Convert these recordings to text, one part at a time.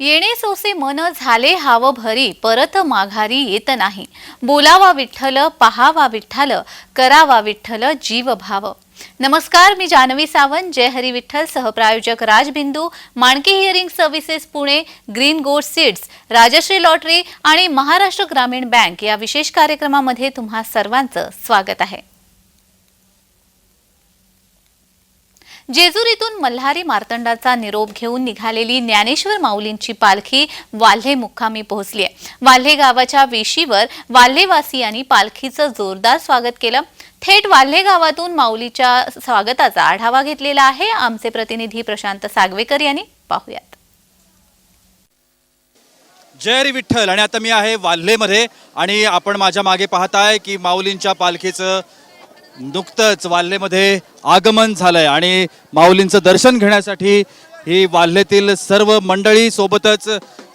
येणे सोसे मन झाले हाव भरी परत माघारी येत नाही. बोलावा विठ्ठल पहावा विठ्ठल करावा विठ्ठल जीव भाव नमस्कार मी जानवी सावंत जय Hari Vitthal सहप्रायोजक Rajbindu Manke hearing services Pune green gold seeds Rajshree lottery आणि महाराष्ट्र ग्रामीण बँक या विशेष कार्यक्रमामध्ये तुम्हा सर्वांचं स्वागत आहे. जेजुरीतून मल्हारी मार्तंडाचा निरोप घेऊन निघालेली ज्ञानेश्वर माऊलींची पालखी वाल्हे मुक्कामी पोहोचली आहे. वाल्हे गावाच्या वेशीवर वाल्हेवासियांनी पालखीचं जोरदार स्वागत केलं. थेट वाल्हे गावातून माऊलीच्या स्वागताचा आढावा घेतलेला आहे. आमचे प्रतिनिधी प्रशांत सागवेकर यांनी पाहुयात. जय रे विठ्ठल. आणि आता मी आहे वाल्हेमध्ये आणि आपण माझ्या मागे पाहताय की माऊलींच्या पालखीचं नुकतंच वाल्हेमध्ये आगमन झालंय आणि माऊलींचं दर्शन घेण्यासाठी ही वाल्हेतील सर्व मंडळी सोबतच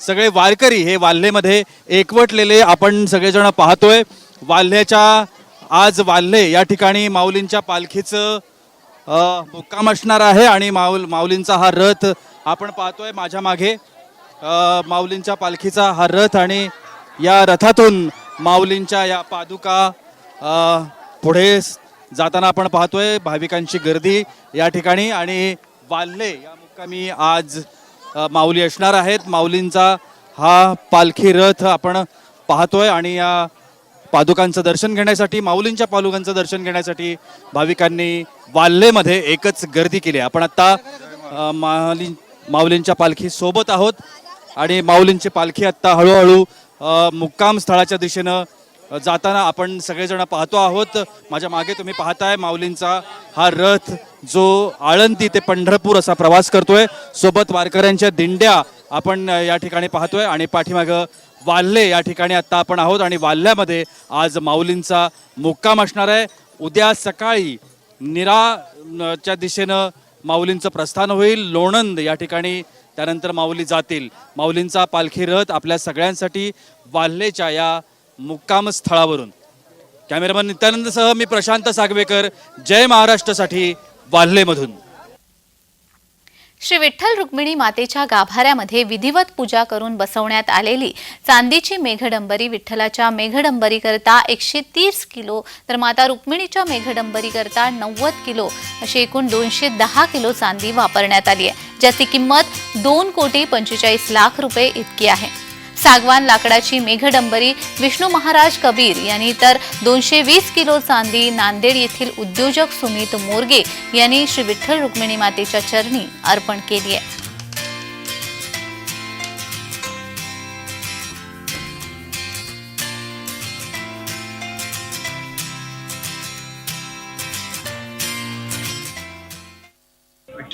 सगळे वारकरी हे वाल्हेमध्ये एकवटलेले आपण सगळेजण पाहतोय. वाल्ह्याच्या आज वाल्हे या ठिकाणी माऊलींच्या पालखीचं मुक्काम असणार आहे आणि माऊल माऊलींचा हा रथ आपण पाहतोय माझ्या मागे. माऊलींच्या पालखीचा हा रथ आणि या रथातून माऊलींच्या या पादुका पुढे जाताना आपण पाहतोय भाविकांची गर्दी या ठिकाणी आणि वाल्हे या मुक्कामी आज माऊली असणार आहेत. माऊलींचा हा पालखी रथ आपण पाहतोय आणि या पादुकांचं दर्शन घेण्यासाठी माऊलींच्या पालुकांचं दर्शन घेण्यासाठी भाविकांनी वाल्हेमध्ये एकच गर्दी केली आहे. आपण आत्ता माऊली माऊलींच्या पालखी सोबत आहोत आणि माऊलींची पालखी आत्ता हळूहळू मुक्काम स्थळाच्या दिशेनं जाताना आपण सगळेजण पाहतो आहोत. माझ्या मागे तुम्ही पाहताय माऊलींचा हा रथ जो आळंदी ते पंढरपूर असा प्रवास करतोय. सोबत वारकऱ्यांच्या दिंड्या आपण या ठिकाणी पाहतोय आणि पाठीमागं वाल्हे या ठिकाणी आता आपण आहोत आणि वाल्ह्यामध्ये आज माऊलींचा मुक्काम असणार आहे. उद्या सकाळी निरा दिशेनं माऊलींचं प्रस्थान होईल. लोणंद या ठिकाणी त्यानंतर माऊली जातील. माऊलींचा पालखी रथ आपल्या सगळ्यांसाठी वाल्हेच्या या मुक्काम स्थळावरून. कॅमेरामन नित्यानंदसह मी प्रशांत सागवेकर जय महाराष्ट्रासाठी वाल्हेमधून. श्री विठ्ठल रुक्मिणी मातेच्या गाभाऱ्यामध्ये विधिवत पूजा करून बसवण्यात आलेली चांदीची मेघडंबरी विठ्ठलाच्या मेघडंबरीकरता एकशे तीस किलो तर माता रुक्मिणीच्या मेघडंबरीकरता नव्वद किलो अशी एकूण दोनशे दहा किलो चांदी वापरण्यात आली आहे ज्याची किंमत दोन कोटी पंचेचाळीस लाख रुपये इतकी आहे. सागवान लाकडाची मेघडंबरी विष्णू महाराज कबीर यांनी तर दोनशे वीस किलो चांदी नांदेड येथील उद्योजक सुमित मोरगे यांनी श्री विठ्ठल रुक्मिणी मातेच्या चरणी अर्पण केली आहे.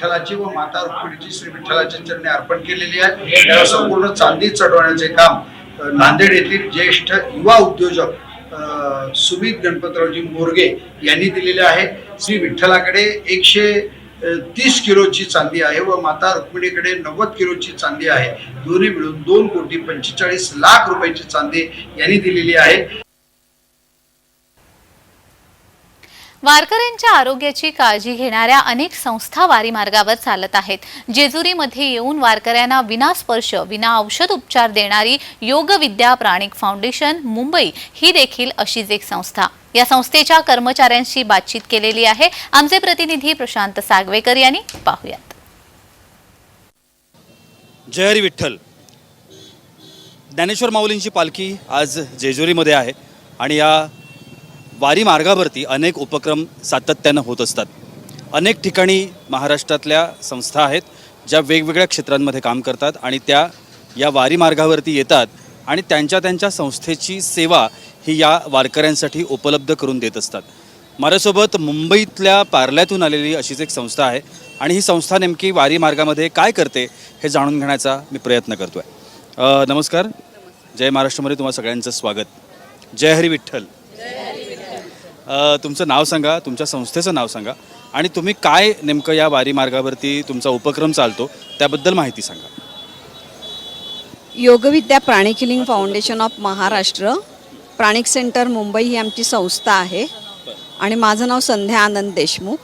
विठ्ठलाची व माता रुक्मिणीची श्री विठ्ठलाच्या चरणी अर्पण केलेली आहे. त्याला संपूर्ण चांदी चढवण्याचे काम नांदेड येथील ज्येष्ठ युवा उद्योजक सुमित गणपतरावजी मोरगे यांनी दिलेले आहे. श्री विठ्ठलाकडे एकशे तीस किलोची चांदी आहे व माता रुक्मिणीकडे नव्वद किलोची चांदी आहे. दोन्ही मिळून दोन कोटी पंचेचाळीस लाख रुपयाची चांदी यांनी दिलेली आहे. वारकऱ्यांच्या आरोग्याची काळजी घेणाऱ्या अनेक संस्था वारी मार्गावर चालत आहेत. जेजुरीमध्ये येऊन वारकऱ्यांना विनास्पर्श विना औषध उपचार देणारी योग विद्या प्राणिक फाउंडेशन मुंबई ही देखील अशीच एक संस्था. या संस्थेच्या कर्मचाऱ्यांशी बातचीत केलेली आहे. आमचे प्रतिनिधी प्रशांत सागवेकर यांनी पाहुयात. जयहरी विठ्ठल. ज्ञानेश्वर माऊलींची पालखी आज जेजुरीमध्ये आहे आणि या वारी मार्गावरती अनेक उपक्रम सातत्यानं होत असतात. अनेक ठिकाणी महाराष्ट्रातल्या संस्था आहेत ज्या वेगवेगळ्या क्षेत्रांमध्ये काम करतात आणि त्या या वारी मार्गावरती येतात आणि त्यांच्या त्यांच्या संस्थेची सेवा ही या वारकऱ्यांसाठी उपलब्ध करून देत असतात. माझ्यासोबत मुंबईतल्या पार्ल्यातून आलेली अशीच एक संस्था आहे आणि ही संस्था नेमकी वारी मार्गामध्ये काय करते हे जाणून घेण्याचा मी प्रयत्न करतो आहे नमस्कार. जय महाराष्ट्रामध्ये तुम्हाला सगळ्यांचं स्वागत. जय हरी विठ्ठल. तुमचं नाव सांगा तुमच्या संस्थेचं नाव सांगा आणि तुम्ही काय नेमकं या वारी मार्गावरती तुमचा उपक्रम चालतो त्याबद्दल माहिती सांगा. योगविद्या pranic healing foundation of Maharashtra pranic centre Mumbai ही आमची संस्था आहे. आणि माझं नाव संध्या आनंद देशमुख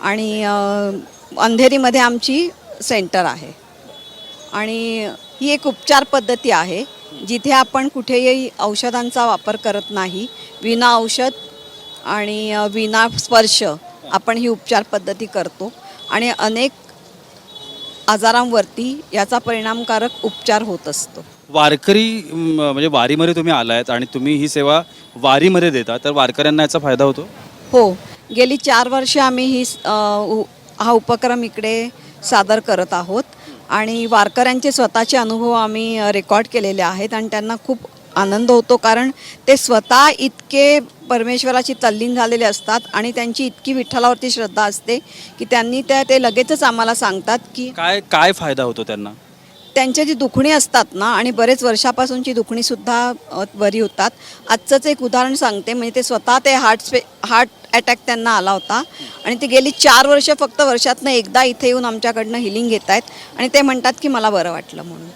आणि अंधेरीमध्ये आमची सेंटर आहे. आणि ही एक उपचार पद्धती आहे जिथे आपण कुठेही औषधांचा वापर करत नाही विना औषध आणि विना स्पर्श आपण ही उपचार पद्धती करतो. आणि अनेक आजारांवरती याचा परिणामकारक उपचार होत असतो. वारकरी म्हणजे वारीमध्ये तुम्ही आलायत आणि तुम्ही ही सेवा वारीमध्ये देता तर वारकऱ्यांना याचा फायदा होतो? हो. गेली चार वर्ष आम्ही ही हा उपक्रम इकडे सादर करत आहोत. आणि वारकऱ्यांचे स्वतःचे अनुभव आम्ही रेकॉर्ड केलेले आहेत आणि त्यांना खूप आनंद होतो कारण ते स्वतः इतके परमेश्वराची तल्लीन झालेले असतात आणि त्यांची इतकी विठ्ठलावरती श्रद्धा असते की त्यांनी त्या ते लगेचच आम्हाला सांगतात की काय काय फायदा होतो त्यांना? त्यांच्या जी दुखणी असतात ना आणि बरेच वर्षापासूनची दुखणीसुद्धा बरी होतात. आजचंच एक उदाहरण सांगते म्हणजे ते स्वतः ते हार्ट स्पे हार्ट अटॅक त्यांना आला होता. आणि ते गेली चार वर्ष फक्त वर्षातनं एकदा इथे येऊन आमच्याकडनं हिलिंग घेत आहेत आणि ते म्हणतात की मला बरं वाटलं म्हणून.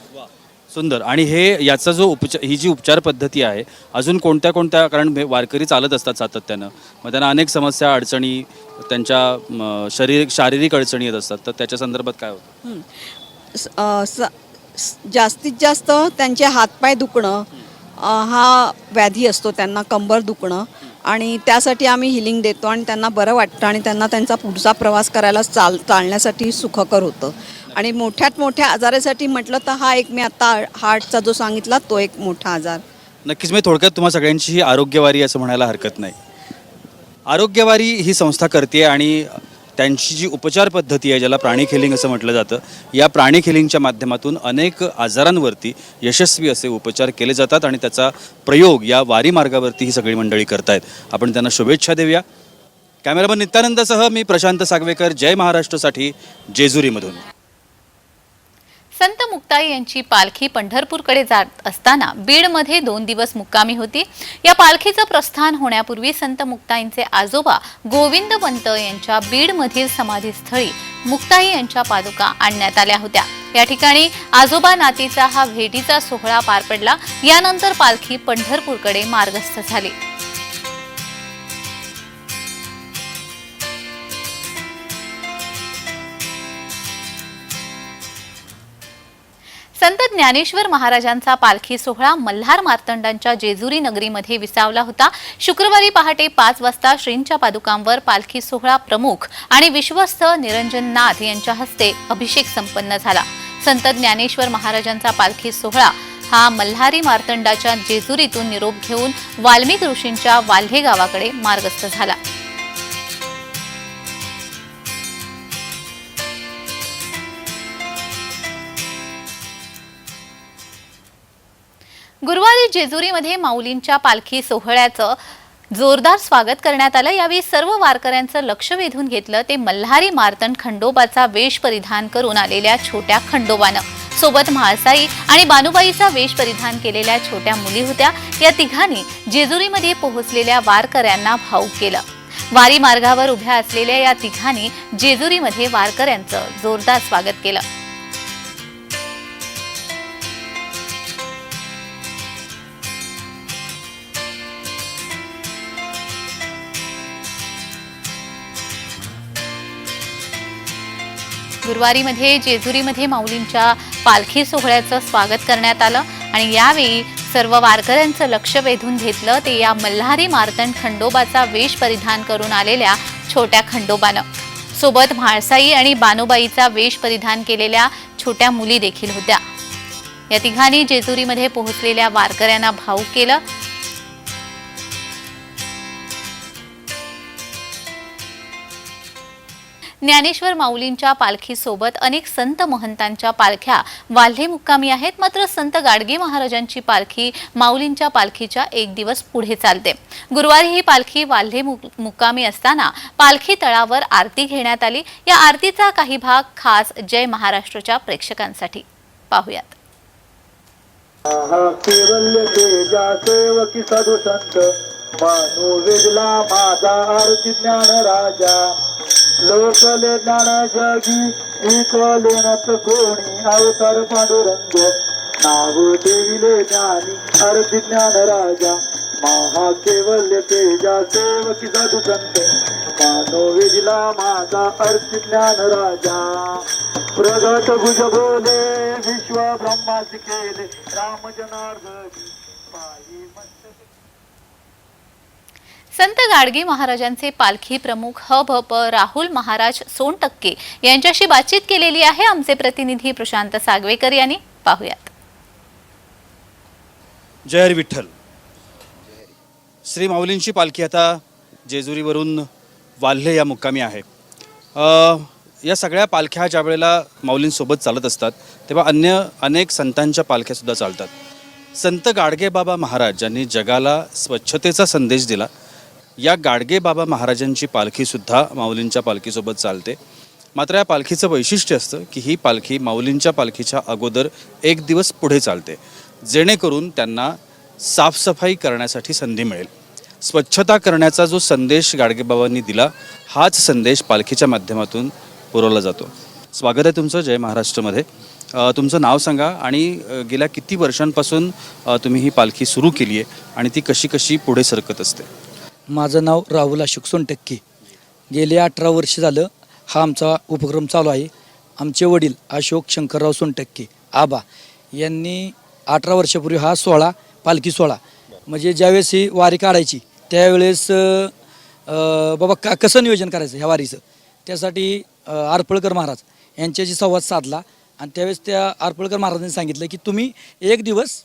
सुंदर. आणि हे याचा जो उपचार ही जी उपचार पद्धती आहे अजून कोणत्या कोणत्या कारण भे वारकरी चालत असतात सातत्यानं. मग त्यांना अनेक समस्या अडचणी त्यांच्या शरीर शारीरिक शारीरिक अडचणी येत असतात. तर त्याच्या संदर्भात काय होतं? हं. स- अ, स- स- जास्तीत जास्त त्यांचे हातपाय दुखणं अ, हा व्याधी असतो त्यांना कंबर दुखणं. आणि त्यासाठी आम्ही हिलिंग देतो आणि त्यांना बरं वाटतं आणि त्यांना त्यांचा पुढचा प्रवास करायला चाल चालण्यासाठी सुखकर होतं. आणि मोठ्यात मोठ्या आजारासाठी म्हटलं तर हा एक मी आता हार्टचा जो सांगितला तो एक मोठा आजार. नक्कीच मी थोडक्यात तुम्हा सगळ्यांची ही आरोग्यवारी असं म्हणायला हरकत नाही. आरोग्यवारी ही संस्था करते आणि त्यांची जी उपचार पद्धती आहे ज्याला प्राणी खेलिंग असं म्हटलं जातं या प्राणी खेलिंगच्या माध्यमातून अनेक आजारांवरती यशस्वी असे उपचार केले जातात आणि त्याचा प्रयोग या वारी मार्गावरती ही सगळी मंडळी करतायत. आपण त्यांना शुभेच्छा देऊया. कॅमेरामन नित्यानंदसह मी प्रशांत सागवेकर जय महाराष्ट्रसाठी जेजुरीमधून. संत मुक्ताई यांची पालखी पंढरपूरकडे जात असताना बीडमध्ये दोन दिवस मुक्कामी होती. या पालखीचं प्रस्थान होण्यापूर्वी संत मुक्ताईंचे आजोबा गोविंद पंत यांच्या बीडमधील समाधीस्थळी मुक्ताई यांच्या पादुका आणण्यात आल्या होत्या. या ठिकाणी आजोबा नातीचा हा भेटीचा सोहळा पार पडला. यानंतर पालखी पंढरपूरकडे मार्गस्थ झाली. संत ज्ञानेश्वर महाराजांचा पालखी सोहळा मल्हार मार्तंडांच्या जेजुरी नगरीमध्ये विसावला होता. शुक्रवारी पहाटे पाच वाजता श्रींच्या पादुकांवर पालखी सोहळा प्रमुख आणि विश्वस्त निरंजन नाथ यांच्या हस्ते अभिषेक संपन्न झाला. संत ज्ञानेश्वर महाराजांचा पालखी सोहळा हा मल्हारी मार्तंडाच्या जेजुरीतून निरोप घेऊन वाल्मिक ऋषींच्या वाल्हे गावाकडे मार्गस्थ झाला. गुरुवारी जेजुरीमध्ये माऊलींच्या पालखी सोहळ्याचं जोरदार स्वागत करण्यात आलं. यावेळी सर्व वारकऱ्यांचं लक्ष वेधून घेतलं. ते मल्हारी मार्तन खंडोबाचा वेश परिधान करून आलेल्या छोट्या खंडोबानं. सोबत म्हाळसाई आणि बानुबाईचा वेश परिधान केलेल्या छोट्या मुली होत्या. या तिघांनी जेजुरीमध्ये पोहोचलेल्या वारकऱ्यांना भाऊक केलं. वारी मार्गावर उभ्या असलेल्या या तिघांनी जेजुरीमध्ये वारकऱ्यांचं जोरदार स्वागत केलं. गुरुवारीमध्ये जेजुरीमध्ये माऊलींच्या पालखी सोहळ्याचं स्वागत करण्यात आलं आणि यावेळी सर्व वारकऱ्यांचं लक्ष वेधून घेतलं ते या मल्हारी मार्तंड खंडोबाचा वेश परिधान करून आलेल्या छोट्या खंडोबानं. सोबत म्हाळसाई आणि बानुबाईचा वेश परिधान केलेल्या छोट्या मुली देखील होत्या. या तिघांनी जेजुरीमध्ये पोहोचलेल्या वारकऱ्यांना भाऊक केलं ज्ञानेश्वर माऊलींच्या पालखीसोबत अनेक संत महंतांच्या पालख्या वाल्हे मुक्कामी आहेत. मात्र संत गाडगे महाराजांची पालखी माऊलींच्या पालखीच्या एक दिवस पुढे चालते. गुरुवारी ही पालखी वाल्हे मुक्कामी असताना पालखी तळावर आरती घेण्यात आली. या आरतीचा काही भाग खास जय महाराष्ट्रच्या प्रेक्षकांसाठी. पाहुयात. केवल्य तेजा सेवकी साधू संत. मानू वेगला माझा आरती ज्ञान राजा. लोकले ज्ञान जगी इकले नत कोणी अवतार पांडुरंग. नाव देविले ज्ञानी आरती ज्ञान राजा. महा केवल्य तेजा सेवकी साधू संत मानो वेदिला माझा अर्थ ज्ञान राजा प्रगट भुज बोले विश्व ब्रह्मास केले. राम जनार्दनी पायी संत गाडगे महाराजांचे पालखी प्रमुख ह भ प राहुल महाराज सोनटक्के यांच्याशी बातचीत केलेली आहे आमचे प्रतिनिधी प्रशांत सागवेकर यांनी. पाहुयात. जय विठ्ठल. श्री माऊलींची पालखी आता जेजुरीवरून वाल्हे या मुक्कामी आहे. या सगळ्या पालख्या ज्या वेळेला माऊलींसोबत चालत असतात तेव्हा अन्य अनेक संतांच्या पालख्यासुद्धा चालतात. संत गाडगेबाबा महाराज ज्यांनी जगाला स्वच्छतेचा संदेश दिला या गाडगेबाबा महाराजांची पालखीसुद्धा माऊलींच्या पालखीसोबत चालते. मात्र या पालखीचं वैशिष्ट्य असतं की ही पालखी माऊलींच्या पालखीच्या अगोदर एक दिवस पुढे चालते जेणेकरून त्यांना साफसफाई करण्यासाठी संधी मिळेल. स्वच्छता करण्याचा जो संदेश गाडगेबाबांनी दिला हाच संदेश पालखीच्या माध्यमातून पुरवला जातो. स्वागत आहे तुमचं जय महाराष्ट्रमध्ये. तुमचं नाव सांगा आणि गेल्या किती वर्षांपासून तुम्ही ही पालखी सुरू केली आहे आणि ती कशी कशी पुढे सरकत असते? माझं नाव राहुल अशोक सोनटक्के. गेले अठरा वर्ष झालं हा आमचा उपक्रम चालू आहे. आमचे वडील अशोक शंकरराव सोनटक्के आबा यांनी अठरा वर्षापूर्वी हा सोहळा पालखी सोहळा. म्हणजे ज्यावेळेस ही वारी काढायची त्यावेळेस बाबा का कसं नियोजन करायचं ह्या वारीचं? त्यासाठी आरपळकर महाराज यांच्याशी संवाद साधला आणि त्यावेळेस त्या आरपळकर महाराजांनी सांगितलं की तुम्ही एक दिवस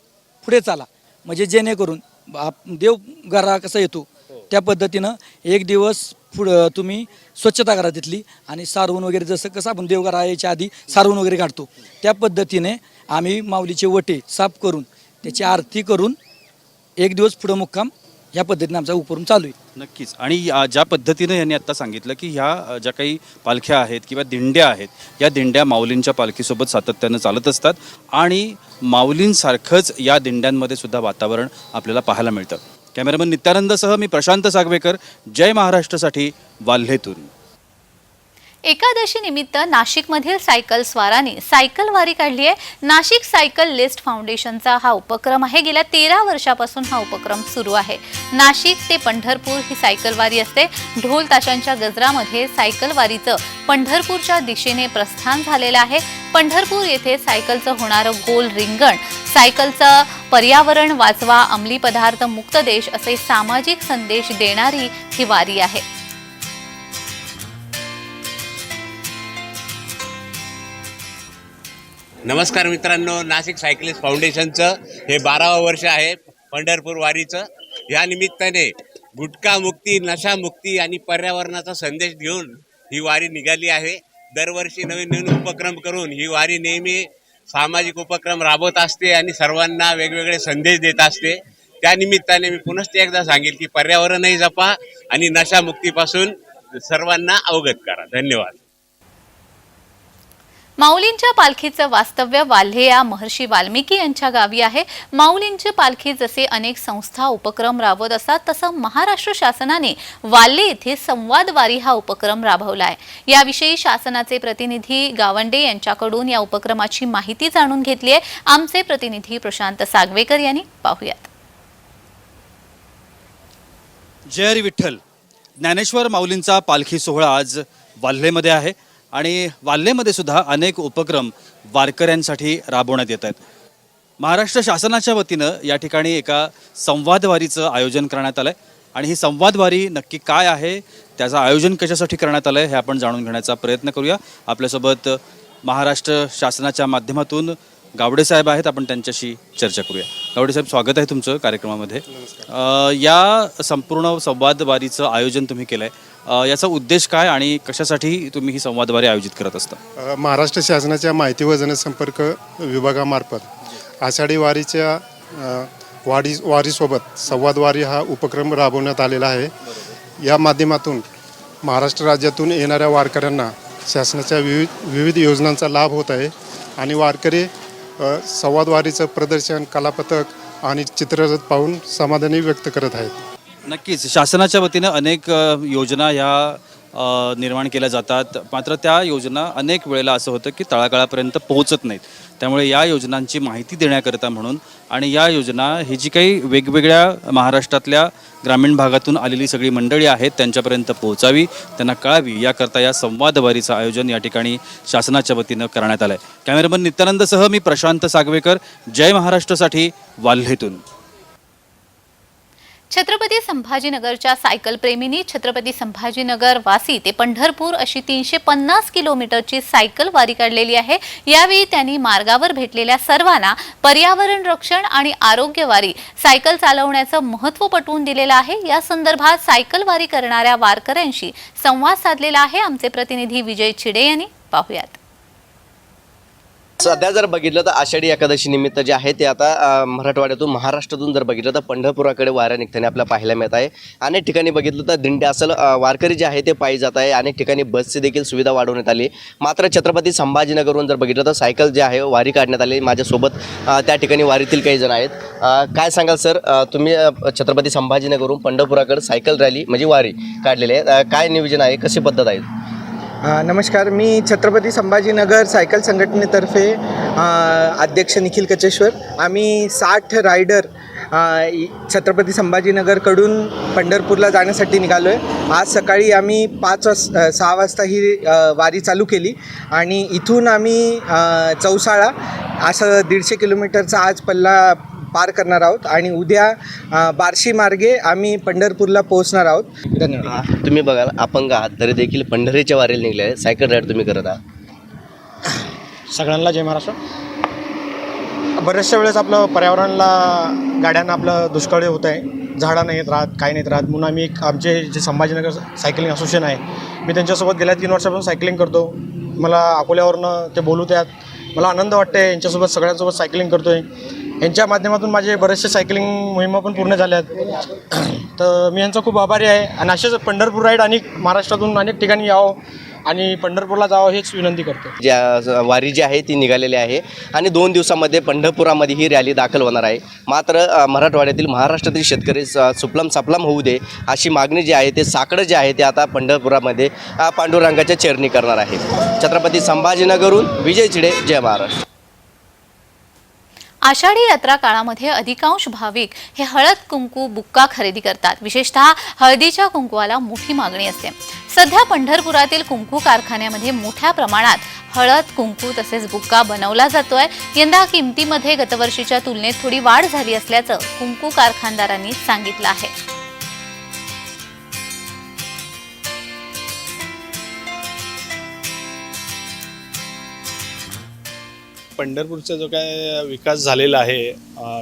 पुढे चाला. म्हणजे जेणेकरून आप- देव घरा कसा येतो त्या पद्धतीनं एक दिवस पुढं तुम्ही स्वच्छता करा तिथली आणि सारवून वगैरे जसं कसं आपण देवघरा यायच्या आधी सारवून वगैरे काढतो त्या पद्धतीने आम्ही माऊलीचे वटे साफ करून त्याची आरती करून एक दिवस पुढं मुक्काम या पद्धतीने आमचा उपक्रम चालू आहे. नक्कीच. आणि या- ज्या पद्धतीनं यांनी आता सांगितलं की ह्या अ, ज्या काही पालख्या आहेत किंवा दिंड्या आहेत या दिंड्या माऊलींच्या पालखीसोबत सातत्यानं चालत असतात आणि माऊलींसारखंच या दिंड्यांमध्ये सुद्धा वातावरण आपल्याला पाहायला मिळतं. कॅमेरामन नित्यानंदसह मी प्रशांत सागवेकर. जय महाराष्ट्रासाठी वाल्हेतून. एकादशी निमित्त नाशिकमधील सायकल स्वारांनी सायकल वारी काढली आहे. नाशिक सायकल लिस्ट फाउंडेशनचा हा उपक्रम आहे. गेल्या तेरा वर्षापासून हा उपक्रम सुरू आहे. नाशिक ते पंढरपूर ही सायकल वारी असते. ढोल ताशांच्या गजरामध्ये सायकल वारीचं पंढरपूरच्या दिशेने प्रस्थान झालेलं आहे. पंढरपूर येथे सायकलचं होणारं गोल रिंगण सायकलचं पर्यावरण वाचवा अंमली पदार्थ मुक्त देश असे सामाजिक संदेश देणारी ही वारी आहे. नमस्कार मित्रांनो नाशिक सायकलिस्ट फाउंडेशनचं हे बारावं वर्ष आहे पंढरपूर वारीचं. या निमित्ताने गुटखा मुक्ती नशा मुक्ती आणि पर्यावरणाचा संदेश घेऊन ही वारी निघाली आहे. दरवर्षी नवीन नवीन उपक्रम करून ही वारी नेहमी सामाजिक उपक्रम राबवत असते आणि सर्वांना वेगवेगळे संदेश देत असते. त्या निमित्ताने मी पुनश्च एकदा सांगेल की पर्यावरणही जपा आणि नशामुक्तीपासून सर्वांना अवगत करा. धन्यवाद. माऊलींच्या पालखीचं वास्तव्य वाल्हे या महर्षी वाल्मिकी यांच्या गावी आहे. माऊलींची पालखी जसे अनेक संस्था उपक्रम राबवत असतात तसं महाराष्ट्र शासनाने वाल्हे येथे संवादवारी हा उपक्रम राबवला आहे याविषयी शासनाचे प्रतिनिधी गावंडे यांच्याकडून या उपक्रमाची माहिती जाणून घेतली आहे. आमचे प्रतिनिधी प्रशांत सागवेकर यांनी पाहूयात. जय विठ्ठल. ज्ञानेश्वर माऊलींचा पालखी सोहळा आज वाल्हेमध्ये आहे. आणि वाल्हेमध्ये सुद्धा अनेक उपक्रम वारकऱ्यांसाठी राबवण्यात येत आहेत. महाराष्ट्र शासनाच्या वतीनं या ठिकाणी एका संवादवारीचं आयोजन करण्यात आलं आहे आणि ही संवादवारी नक्की काय आहे त्याचं आयोजन कशासाठी करण्यात आलं आहे हे आपण जाणून घेण्याचा प्रयत्न करूया. आपल्यासोबत महाराष्ट्र शासनाच्या माध्यमातून गावडे साहेब आहेत आपण त्यांच्याशी चर्चा करूया. गावडे साहेब स्वागत आहे तुमचं कार्यक्रमामध्ये. या संपूर्ण संवादवारीचं आयोजन तुम्ही केलं आहे याचा उद्देश काय आणि कशासाठी तुम्ही ही संवादवारी आयोजित करत असता? अ, महाराष्ट्र शासनाच्या माहिती व जनसंपर्क विभागामार्फत आषाढी वारीच्या अ, वारी वारीसोबत संवाद वारी हा उपक्रम राबवण्यात आलेला आहे. या माध्यमातून महाराष्ट्र राज्यातून येणाऱ्या वारकऱ्यांना शासनाच्या विविध विविध योजनांचा लाभ होत आहे आणि वारकरी अ, संवाद वारीचं प्रदर्शन कलापथक आणि चित्ररथ पाहून समाधानी व्यक्त करत आहेत. नक्कीच. शासनाच्या वतीनं अनेक अ, योजना ह्या अ, निर्माण केल्या जातात. मात्र त्या योजना अनेक वेळेला असं होतं की तळागाळापर्यंत पोहोचत नाहीत. त्यामुळे या योजनांची माहिती देण्याकरिता म्हणून आणि या योजना ही जी काही वेगवेगळ्या महाराष्ट्रातल्या ग्रामीण भागातून आलेली सगळी मंडळी आहेत त्यांच्यापर्यंत पोहोचावी त्यांना कळावी याकरता या संवादवारीचं आयोजन या ठिकाणी शासनाच्या वतीनं करण्यात आलं आहे कॅमेरामन नित्यानंदसह मी प्रशांत सागवेकर. जय महाराष्ट्रासाठी वाल्हेतून. छत्रपती संभाजीनगरच्या सायकल प्रेमींनी छत्रपती संभाजीनगर वासी ते पंढरपूर अशी तीनशे पन्नास किलोमीटरची सायकल वारी काढलेली आहे. यावेळी त्यांनी मार्गावर भेटलेल्या सर्वांना पर्यावरण रक्षण आणि आरोग्य वारी सायकल चालवण्याचं महत्त्व पटवून दिलेलं आहे. या संदर्भात सायकल वारी करणाऱ्या वारकऱ्यांशी संवाद साधलेला आहे. आमचे प्रतिनिधी विजय चिडे यांनी. पाहुयात. सध्या जर बघितलं तर आषाढी एकादशी निमित्त जे आहे ते आता मराठवाड्यातून महाराष्ट्रातून जर बघितलं तर पंढरपुराकडे वाऱ्या निघताना आपल्याला पाहायला मिळत आहे. अनेक ठिकाणी बघितलं तर दिंड्या असेल वारकरी जे आहे ते पायी जात आहे. अनेक ठिकाणी बसची देखील सुविधा वाढवण्यात आली. मात्र छत्रपती संभाजीनगरवरून जर बघितलं तर सायकल जे आहे वारी काढण्यात आली. माझ्यासोबत त्या ठिकाणी वारीतील काही जण आहेत. काय सांगाल सर? तुम्ही छत्रपती संभाजीनगरवरून पंढरपुराकडे सायकल रॅली म्हणजे वारी काढलेली आहे. काय नियोजन आहे? कशी पद्धत आहे? नमस्कार मी छत्रपती संभाजीनगर सायकल संघटनेतर्फे अध्यक्ष निखिल कचेश्वर. आम्ही साठ रायडर छत्रपती संभाजीनगरकडून पंढरपूरला जाण्यासाठी निघालो आहे आज सकाळी आम्ही पाच वाज सहा वाजता ही वारी चालू केली आणि इथून आम्ही चौसाळा असं दीडशे किलोमीटरचा आज पल्ला पार करणार आहोत आणि उद्या बार्शी मार्गे आम्ही पंढरपूरला पोहोचणार आहोत. धन्यवाद. तुम्ही बघाल अपंग आहात तरी देखील पंढरीच्या वारीला निघले आहे सायकल राईड तुम्ही करत आहात. सगळ्यांना जय महाराष्ट्र. बऱ्याचशा वेळेस आपलं पर्यावरणाला गाड्यांना आपलं दुष्काळी होत आहे. झाडं नाही येत राहत काही नाहीत राहत. म्हणून आम्ही एक आमचे जे संभाजीनगर सायकलिंग असोसिएशन आहे मी त्यांच्यासोबत गेल्या तीन वर्षापासून सायकलिंग करतो. मला अकोल्यावरनं ते बोलू त्यात मला आनंद वाटते यांच्यासोबत सगळ्यांसोबत सायकलिंग करतो आहे यांच्या माध्यमातून माझे बरेचसे सायकलिंग मोहिमा पण पूर्ण झाल्या आहेत तर मी यांचा खूप आभारी आहे. आणि असेच पंढरपूर राईड अनेक महाराष्ट्रातून अनेक ठिकाणी यावं आणि पंढरपूरला जावं हेच विनंती करतो ज्या वारी जी आहे ती निघालेली आहे. आणि दोन दिवसामध्ये पंढरपुरामध्ये ही रॅली दाखल होणार आहे. मात्र मराठवाड्यातील महाराष्ट्रातील शेतकरी स- सुपलम सापलम होऊ दे अशी मागणी जी आहे ते साकडं जे आहे ते आता पंढरपुरामध्ये पांडुरंगाच्या चेरणी करणार आहे. छत्रपती संभाजीनगरहून विजय चिडे जय महाराष्ट्र. आषाढी यात्रा काळामध्ये अधिकांश भाविक हे हळद कुंकू बुक्का खरेदी करतात. विशेषतः हळदीच्या कुंकवाला मोठी मागणी असते. सध्या पंढरपुरातील कुंकू कारखान्यामध्ये मोठ्या प्रमाणात हळद कुंकू तसेच बुक्का बनवला जातोय. यंदा किमतीमध्ये गतवर्षीच्या तुलनेत थोडी वाढ झाली असल्याचं कुंकू कारखानदारांनी सांगितलं आहे. पंढरपूरचा जो काय विकास झालेला आहे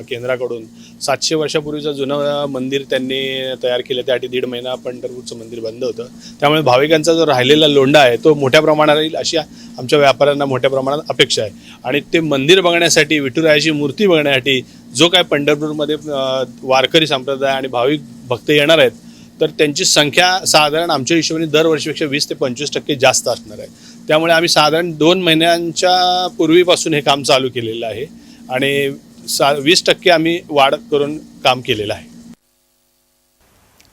केंद्राकडून सातशे वर्षापूर्वीचं जुनं मंदिर त्यांनी तयार केलं. त्यासाठी दीड महिना पंढरपूरचं मंदिर बंद होतं. त्यामुळे भाविकांचा जो राहिलेला लोंढा आहे तो मोठ्या प्रमाणात येईल अशी आमच्या व्यापाऱ्यांना मोठ्या प्रमाणात अपेक्षा आहे. आणि ते मंदिर बघण्यासाठी विठुरायाची मूर्ती बघण्यासाठी जो काय पंढरपूरमध्ये वारकरी संप्रदाय आणि भाविक भक्त येणार आहेत तर त्यांची संख्या साधारण आमच्या हिशोबाने दरवर्षीपेक्षा वीस ते पंचवीस टक्के जास्त असणार आहे. त्यामुळे आम्ही साधारण दोन महिन्यांच्या पूर्वीपासून हे काम चालू केलेलं आहे आणि सा वीस टक्के आम्ही वाढ करून काम केलेलं आहे.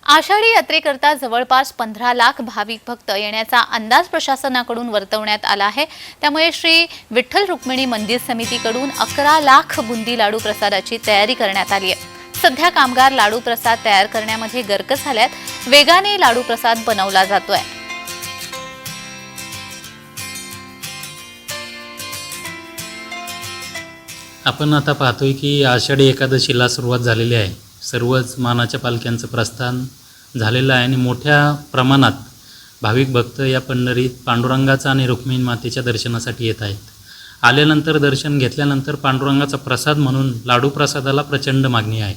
आषाढी यात्रेकरता जवळपास पंधरा लाख भाविक भक्त येण्याचा अंदाज प्रशासनाकडून वर्तवण्यात आला आहे. त्यामुळे श्री विठ्ठल रुक्मिणी मंदिर समितीकडून अकरा लाख बुंदी लाडू प्रसादाची तयारी करण्यात आली आहे. सध्या कामगार लाडू प्रसाद तयार करण्यामध्ये गर्क झाल्यात. वेगाने लाडू प्रसाद बनवला जातोय. आपण आता पाहतोय की आषाढी एकादशीला सुरुवात झालेली आहे. सर्वच मानाच्या पालख्यांचं प्रस्थान झालेलं आहे आणि मोठ्या प्रमाणात भाविक भक्त या पंढरीत पांडुरंगाचा आणि रुक्मिणी मातेच्या दर्शनासाठी येत आहेत. आल्यानंतर दर्शन घेतल्यानंतर पांडुरंगाचा प्रसाद म्हणून लाडू प्रसादाला प्रचंड मागणी आहे.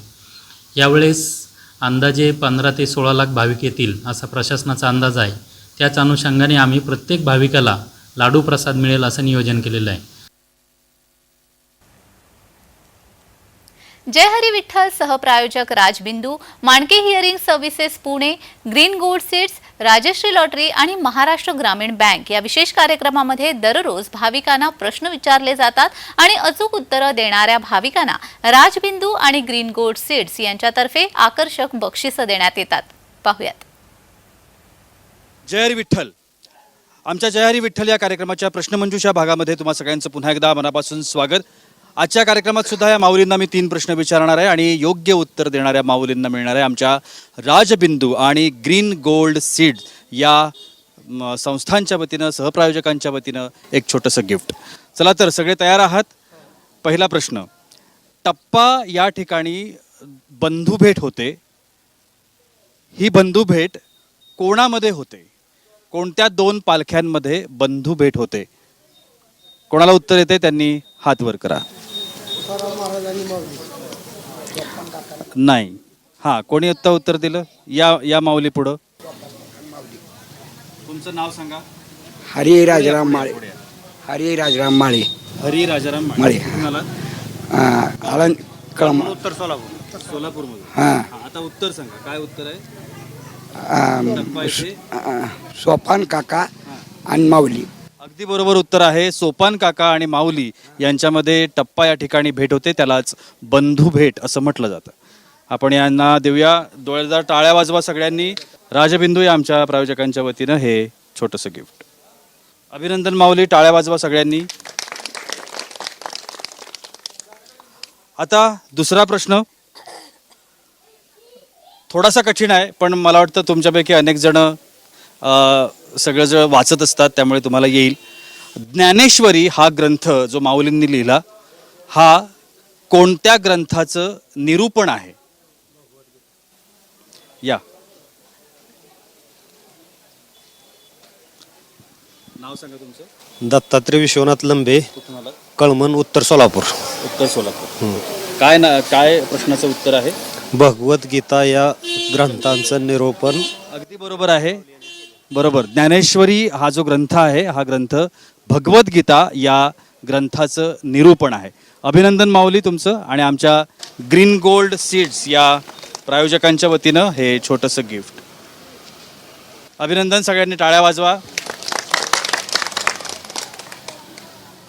यावेळेस अंदाजे पंधरा ते सोळा लाख भाविक येतील असा प्रशासनाचा अंदाज आहे. त्याच अनुषंगाने आम्ही प्रत्येक भाविकाला लाडू प्रसाद मिळेल असं नियोजन केलेलं आहे. जय Hari Vitthal सहप्रायोजक Rajbindu Manke hearing services Pune green gold seeds Rajshree lottery आणि महाराष्ट्र ग्रामीण बँक या विशेष कार्यक्रमामध्ये दररोज भाविकांना प्रश्न विचारले जातात आणि अचूक उत्तरं देणाऱ्या भाविकांना राजबिंदू आणि ग्रीन गोल्ड सीड्स यांच्यातर्फे आकर्षक बक्षिसं देण्यात येतात. पाहुयात. जयहरी विठ्ठल. आमच्या जयहरी विठ्ठल या कार्यक्रमाच्या प्रश्नमंजूषा भागामध्ये तुम्हा सगळ्यांचं पुन्हा एकदा मनापासून स्वागत. आजच्या कार्यक्रमात सुद्धा या माऊलींना मी तीन प्रश्न विचारणार आहे आणि योग्य उत्तर देणाऱ्या माऊलींना मिळणार आहे. आमच्या राजबिंदू आणि ग्रीन गोल्ड सीड या संस्थांच्या वतीनं सहप्रायोजकांच्या वतीनं एक छोटंसं गिफ्ट. चला तर सगळे तयार आहात? पहिला प्रश्न. टप्पा या ठिकाणी बंधुभेट होते. ही बंधुभेट कोणामध्ये होते? कोणत्या दोन पालख्यांमध्ये बंधुभेट होते? कोणाला उत्तर येते त्यांनी हात वर करा. नाही. हा कोणी उत्तर उत्तर दिलं? या या माऊली पुढं. तुमचं नाव सांगा. हरी राजाराम माळे. हरी राजाराम माळे. हरी राजाराम माळे. तुम्हाला आळंद कळम उत्तर सोलापूर. सोलापूरमध्ये हां. हा, आता उत्तर सांगा. काय उत्तर आहे? टप्पा इथे सोपान काका आणि माऊली. अगदी बरोबर उत्तर आहे. सोपान काका आणि माऊली यांच्यामध्ये टप्पा या ठिकाणी भेट होते. त्यालाच बंधू भेट असं म्हटलं जातं. आपण यांना देऊया. डोळेदार टाळ्या वाजवा सगळ्यांनी. राजबिंदू या आमच्या प्रायोजकांच्या वतीनं हे छोटंसं गिफ्ट. अभिनंदन माऊली. टाळ्या वाजवा सगळ्यांनी. आता दुसरा प्रश्न. थोडासा कठीण आहे पण मला वाटतं तुमच्यापैकी अनेक जण सगळं जण वाचत असतात त्यामुळे तुम्हाला येईल. ज्ञानेश्वरी हा ग्रंथ जो माऊलींनी लिहिला हा कोणत्या ग्रंथाचं निरूपण आहे? या. नाव सांगा तुमचं. दत्तात्रय विश्वनाथ लंबे कुठून आलं कळमन उत्तर सोलापूर. उत्तर सोलापूर. काय ना काय प्रश्नाचं उत्तर आहे? भगवद्गीता या ग्रंथांचं निरूपण. अगदी बरोबर आहे. बरोबर. ज्ञानेश्वरी हा जो ग्रंथ आहे हा ग्रंथ भगवद्गीता या ग्रंथाचं निरूपण आहे. अभिनंदन माऊली तुमचं आणि आमच्या ग्रीन गोल्ड सीड्स या प्रायोजकांच्या वतीनं हे छोटंसं गिफ्ट. अभिनंदन सगळ्यांनी टाळ्या वाजवा.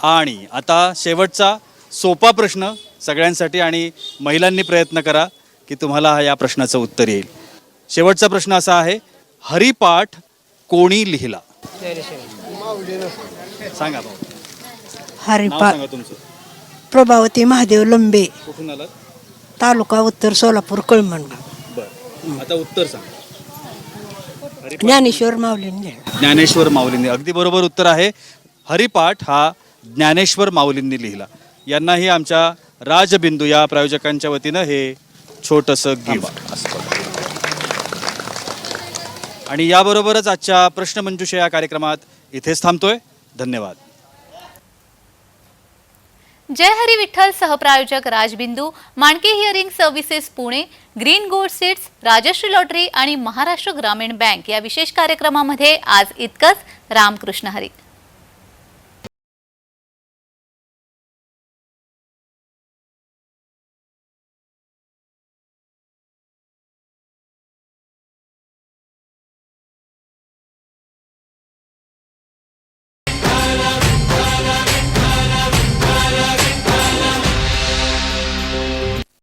आणि आता शेवटचा सोपा प्रश्न सगळ्यांसाठी आणि महिलांनी प्रयत्न करा की तुम्हाला हा या प्रश्नाचं उत्तर येईल. शेवटचा प्रश्न असा आहे हरिपाठ कोणी लिहिला? सांगा भाऊ. नाव हरिपा सांगा तुमचं. प्रभावती महादेव लंबे. कुठून आलात? तालुका उत्तर सोलापूर कळमण बरं. आता उत्तर सांगा. ज्ञानेश्वर माऊलींनी ज्ञानेश्वर माऊलींनी. अगदी बरोबर उत्तर आहे. हरिपाठ हा ज्ञानेश्वर माऊलींनी लिहिला. यांनाही आमच्या राजबिंदू या प्रायोजकांच्या वतीनं हे छोटंसं गिफ्ट. आणि याबरोबरच आजच्या प्रश्नमंजुषा या कार्यक्रमात इथेच थांबतोय. धन्यवाद. जय Hari Vitthal सहप्रायोजक Rajbindu Manke hearing services Pune green gold seeds Rajshree lottery आणि महाराष्ट्र ग्रामीण बँक या विशेष कार्यक्रमामध्ये आज इतकंच. रामकृष्ण हरी.